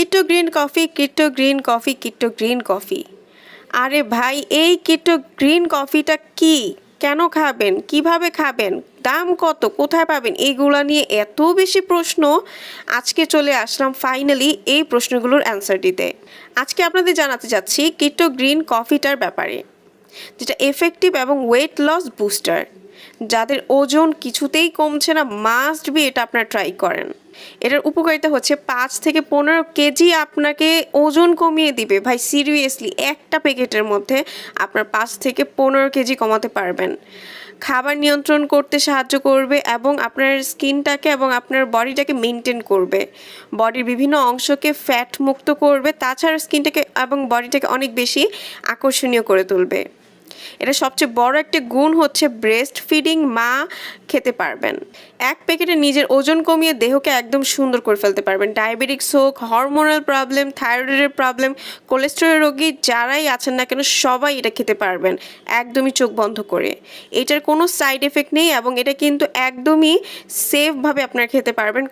Keto green coffee keto green coffee keto green coffee. আরে ভাই, এই কিটো গ্রিন কফিটা কি? কেন খাবেন? কীভাবে খাবেন? দাম কত? কোথায় পাবেন? এইগুলা নিয়ে এত বেশি প্রশ্ন। আজকে চলে আসলাম ফাইনালি এই প্রশ্নগুলোর অ্যান্সার দিতে। আজকে আপনাদের জানাতে যাচ্ছি কিটো গ্রিন কফিটার ব্যাপারে, যেটা এফেক্টিভ এবং ওয়েট লস বুস্টার যাদের ওজন কিছুতেই কমছে না মাস্ট বি এটা আপনার ট্রাই করেন। এটার উপকারিতা হচ্ছে পাঁচ থেকে পনেরো কেজি আপনাকে ওজন কমিয়ে দিবে। ভাই সিরিয়াসলি একটা প্যাকেটের মধ্যে আপনার পাঁচ থেকে পনেরো কেজি কমাতে পারবেন। খাবার নিয়ন্ত্রণ করতে সাহায্য করবে এবং আপনার স্কিনটাকে এবং আপনার বডিটাকে মেনটেন করবে। বডির বিভিন্ন অংশকে ফ্যাট মুক্ত করবে, তাছাড়া স্কিনটাকে এবং বডিটাকে অনেক বেশি আকর্ষণীয় করে তুলবে। এটা সবচেয়ে বড় একটা গুণ হচ্ছে ব্রেস্ট ফিডিং মা খেতে পারবেন। এক প্যাকেটে নিজের ওজন কমিয়ে দেহকে একদম সুন্দর করে ফেলতে পারবেন। ডায়াবেটিক্স হোক হরমোনাল প্রবলেম থাইরয়েডের প্রবলেম কোলেস্টেরল রোগী যারাই আছেন না কেন সবাই এটা খেতে পারবেন। একদমই চোখ বন্ধ করে। এটার কোনো সাইড এফেক্ট নেই এবং এটা কিন্তু একদমই সেফভাবে আপনারা খেতে পারবেন।